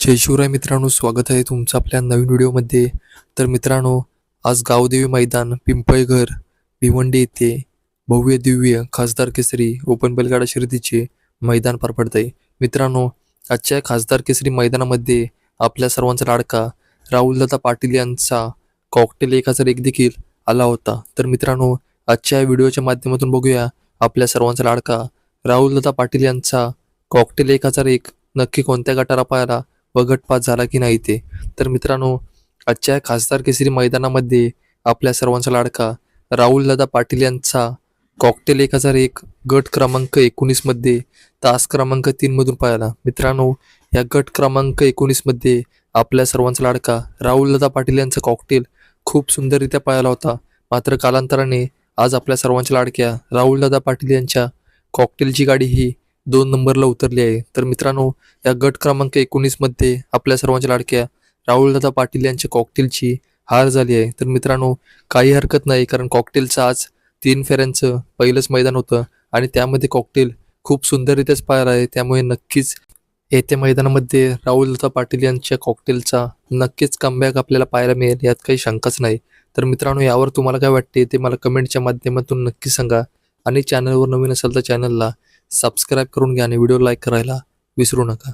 जय शिवराय मित्रांनो स्वागत आहे तुमचं आपल्या नवीन व्हिडिओमध्ये. तर मित्रांनो आज गावदेवी मैदान पिंपळघर भिवंडी येथे भव्य दिव्य खासदार केसरी ओपन बैलगाडा शर्यतीचे मैदान पार पडत आहे मित्रांनो आजच्या खासदार केसरी मैदानामध्ये आपल्या सर्वांचा लाडका राहुलदादा पाटील यांचा कॉकटेल एक हजार एक देखील आला होता. तर मित्रांनो आजच्या या व्हिडिओच्या माध्यमातून बघूया आपल्या सर्वांचा लाडका राहुलदादा पाटील यांचा कॉकटेल एक हजार एक नक्की कोणत्या गटाला पाहायला व गटपात झाला की नाही ते? तर मित्रांनो आजच्या खासदार केसरी मैदानामध्ये आपल्या सर्वांचा लाडका राहुलदादा पाटील यांचा कॉकटेल एक हजार एक गट क्रमांक एकोणीसमध्ये तास क्रमांक तीनमधून पाहिला. मित्रांनो या गट क्रमांक एकोणीसमध्ये आपल्या सर्वांचा लाडका राहुलदादा पाटील यांचा कॉकटेल खूप सुंदररित्या पाहिला होता. मात्र कालांतराने आज आपल्या सर्वांच्या लाडक्या राहुलदादा पाटील यांच्या कॉकटेलची गाडी ही दोन नंबरला उतरली आहे. तर मित्रांनो या गट क्रमांक एकोणीसमध्ये आपल्या सर्वांच्या लाडक्या राहुलदादा पाटील यांच्या कॉकटेलची हार झाली आहे. तर मित्रांनो काही हरकत नाही कारण कॉकटेलचं आज तीन फेऱ्यांचं पहिलंच मैदान होतं आणि त्यामध्ये कॉकटेल खूप सुंदररित्याच पाहिला आहे. त्यामुळे नक्कीच येत्या मैदानामध्ये राहुलदादा पाटील यांच्या कॉकटेलचा नक्कीच कमबॅक आपल्याला पाहायला मिळेल यात काही शंकाच नाही. तर मित्रांनो यावर तुम्हाला काय वाटते ते मला कमेंटच्या माध्यमातून नक्की सांगा. आणि चॅनलवर नवीन असेल तर चॅनलला सबस्क्राईब करून घ्या आणि व्हिडिओ लाईक करायला विसरू नका.